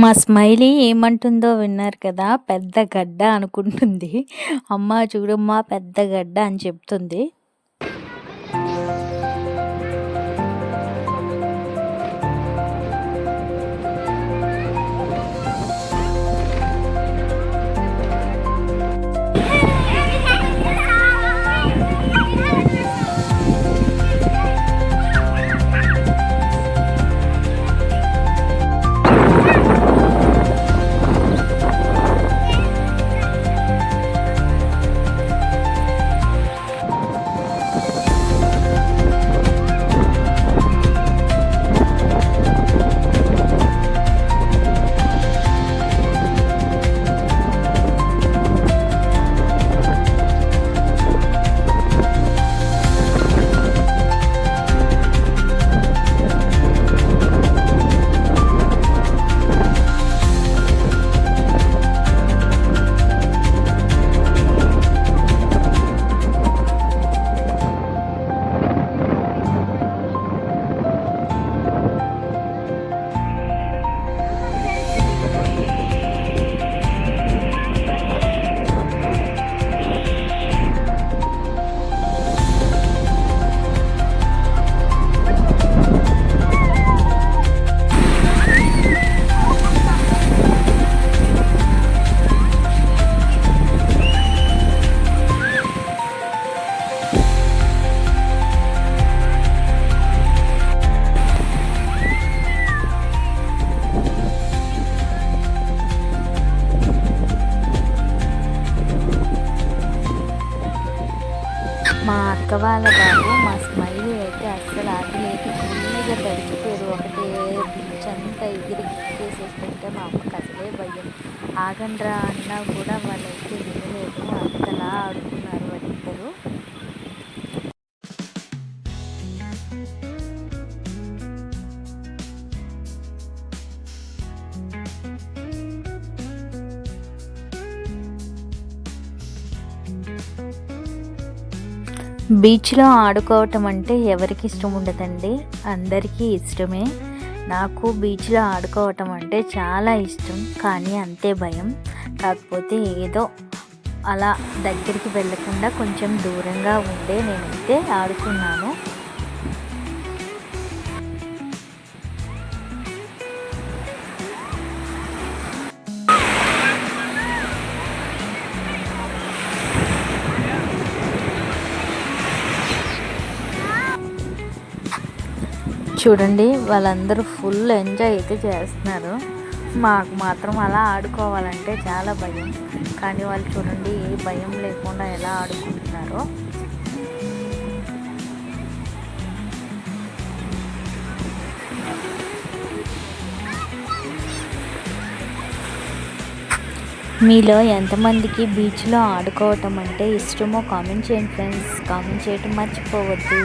మా స్మైలీ ఏమంటుందో విన్నారు కదా! పెద్ద గడ్డ అనుకుంటుంది. అమ్మ చూడమ్మా పెద్ద గడ్డ అని చెప్తుంది. మా వాళ్ళ బాబు మా స్మైలీ అయితే అస్సలు ఆగలేదు. ఫుల్గా తడిచిపోయారు ఒకటే బీచ్ అంతా ఎగిరి చేసేస్తుంటే మా అమ్మకి అసలే భయం. ఆగండ్రా అన్నా కూడా వాళ్ళైతే వినలేదు. అంతలా ఆడుకున్నారు వాళ్ళిద్దరు. బీచ్లో ఆడుకోవటం అంటే ఎవరికి ఇష్టం ఉండదండి? అందరికీ ఇష్టమే. నాకు బీచ్లో ఆడుకోవటం అంటే చాలా ఇష్టం. కానీ అంతే భయం. కాకపోతే ఏదో అలా దగ్గరికి వెళ్ళకుండా కొంచెం దూరంగా ఉండే నేనైతే ఆడుకున్నాను. చూడండి వాళ్ళందరూ ఫుల్ ఎంజాయ్ అయితే చేస్తున్నారు. మాకు మాత్రం అలా ఆడుకోవాలంటే చాలా భయం. కానీ వాళ్ళు చూడండి ఏ భయం లేకుండా ఎలా ఆడుకుంటున్నారో. మీలో ఎంతమందికి బీచ్లో ఆడుకోవటం అంటే ఇష్టమో కామెంట్ చేయండి ఫ్రెండ్స్. కామెంట్ చేయటం మర్చిపోవద్దు.